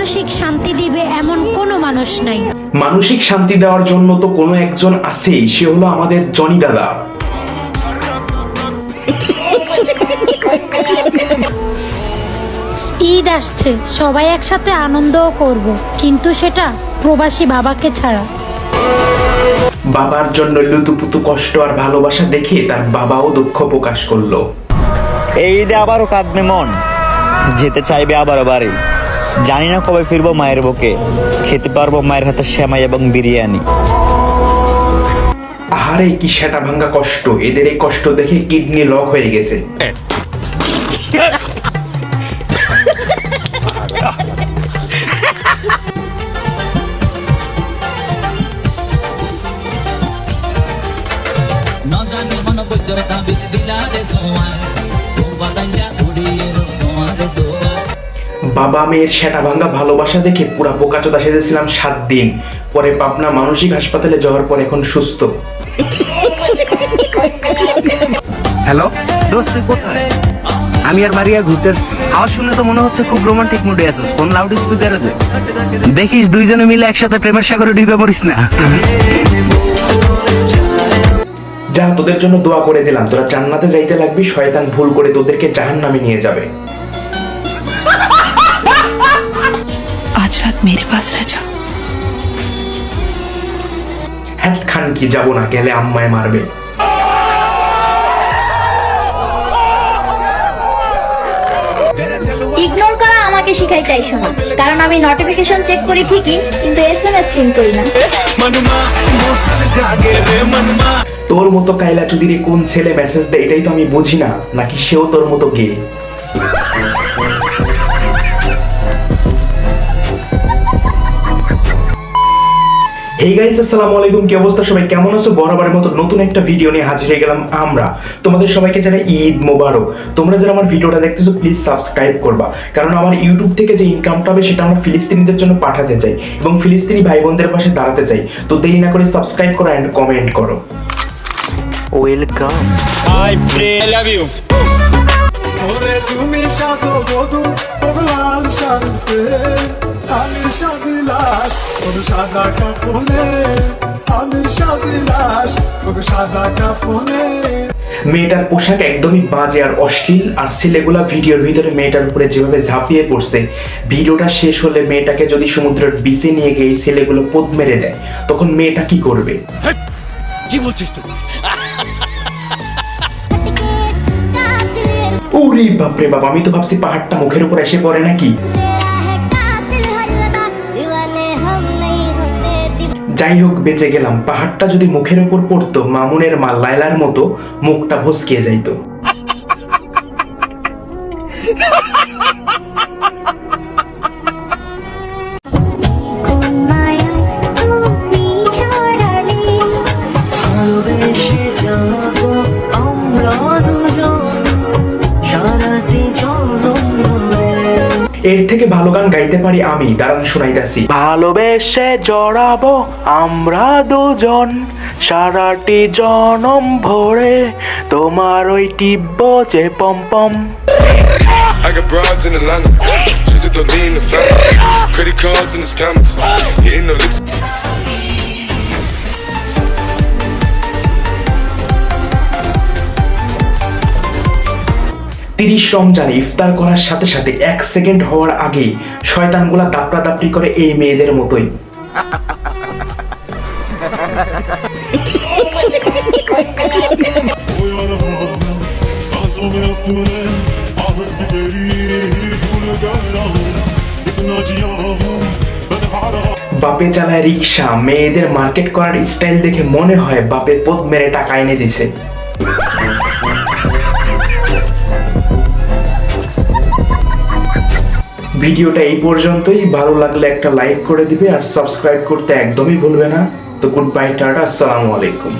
মানসিক শান্তি দিবে এমন কোনো মানুষ নাই। মানসিক শান্তি দেওয়ার জন্য তো কোনো একজন আছেই সে হলো আমাদের জনি দাদা। ঈদ আসছে সবাই একসাথে আনন্দও করব কিন্তু সেটা প্রবাসী বাবাকে ছাড়া। বাবার জন্য লুতুপুতু কষ্ট আর ভালোবাসা দেখে তার বাবাও দুঃখ প্রকাশ করল। এই ঈদে আবারও কাঁদবে মন যেতে চাইবে আবারও বাড়ি। জানি না কবে ফিরবো মায়ের বুকে। খেতে পারব মায়ের হাতে শ্যামাই এবং বিরিয়ানি। আহারে কি সেটা ভাঙ্গা কষ্ট। এদের এই কষ্ট দেখে কিডনি লক হয়ে গেছে। মন বাবা মেয়ের সেটা ভাঙ্গা ভালোবাসা দেখে পুরা বোকাচোদা সেজেছিলাম সাত দিন। পরে পাবনা মানসিক হাসপাতালে যাওয়ার পর এখন সুস্থ। হ্যালো দোস্ত কোথায়? আমি আর মারিয়া ঘুরতে আসছি। আওয়াজ শুনে তো মনে হচ্ছে খুব রোমান্টিক মুডে আছিস। ফোন লাউড স্পিকারে দে। দেখিস দুইজনে মিলে একসাথে প্রেমের সাগরে ঢুকে পড়িস না। যা তোদের জন্য দোয়া করে দিলাম। তোরা জান্নাতে যাইতে লাগবি শয়তান ভুল করে তোদেরকে জাহান্নামে নিয়ে যাবে। আজ রাত মেরে পাশ রে যা হ্যাঁ খান কি যাব না গেলে আম্মায় মারবে? ইগনোর করা আমাকে শিখাইতে আইসো না কারণ আমি নোটিফিকেশন চেক করি ঠিকই কিন্তু এসএমএস সিন করি না। তোর মতো কাইলা চুদিরে কোন ছেলে মেসেজ দেয় এটাই তো আমি বুঝি না নাকি সেও তোর মতো গে এই গাইস আসসালামু আলাইকুম। কি অবস্থা? সবাই কেমন আছো? বরাবরের মতো নতুন একটা ভিডিও নিয়ে হাজির হয়ে গেলাম আমরা। তোমাদের সবাইকে জানাই ঈদ মোবারক। তোমরা যারা আমার ভিডিওটা দেখতেছো প্লিজ সাবস্ক্রাইব করবা। কারণ আমার ইউটিউব থেকে যে ইনকামটা হবে সেটা আমরা ফিলিস্তিনিদের জন্য পাঠাতে চাই এবং ফিলিস্তিনি ভাই বোনদের পাশে দাঁড়াতে চাই। তো দেরি না করে সাবস্ক্রাইব করো অ্যান্ড কমেন্ট করো। ওয়েলকাম ওরে তুমি সাধো বধু লাল শাড়িতে আমি সাজিলাস তোর সাদা কাপড়ে আমি সাজিলাস তোর সাদা কাপড়ে মেয়েটার পোশাক একদমই বাজে আর অশ্লীল আর ছেলেগুলা ভিডিওর ভিতরে মেয়েটার উপরে যেভাবে ঝাঁপিয়ে পড়ছে। ভিডিওটা শেষ হলে মেয়েটাকে যদি সমুদ্রের বিচে নিয়ে গিয়ে ছেলেগুলো পোদ মেরে দেয় তখন মেয়েটা কি করবে? ওরে বাপরে বাপ আমি তো ভাবছি পাহাড়টা মুখের উপর এসে পড়ে নাকি? যাই হোক বেঁচে গেলাম। পাহাড়টা যদি মুখের উপর পড়তো মামুনের মা লায়লার মতো মুখটা ভসকিয়ে যাইতো। ভালোবেসে যাব এর থেকে ভালো গান গাইতে পারি আমি দাঁড়ান শুনাইতাছি ভালোবেসে জড়াবো আমরা দুজন সারাটি জনম ভরে তোমার ওই টিব্য যে পম পম Credit. তিরিশ রমজানে ইফতার করার সাথে সাথে এক সেকেন্ড হওয়ার আগেই শয়তানগুলা দাপড়া দাপড়ি করে এই মেয়েদের মতোই। বাপে চালায় রিক্সা মেয়েদের মার্কেট করার স্টাইল দেখে মনে হয় বাপে পদ মেরে টাকা এনে দিছে। ভিডিওটা এই পর্যন্তই। ভালো লাগলে একটা লাইক করে দিবে আর সাবস্ক্রাইব করতে একদমই ভুলবে না। তো গুড বাই টাটা, আসসালামু আলাইকুম।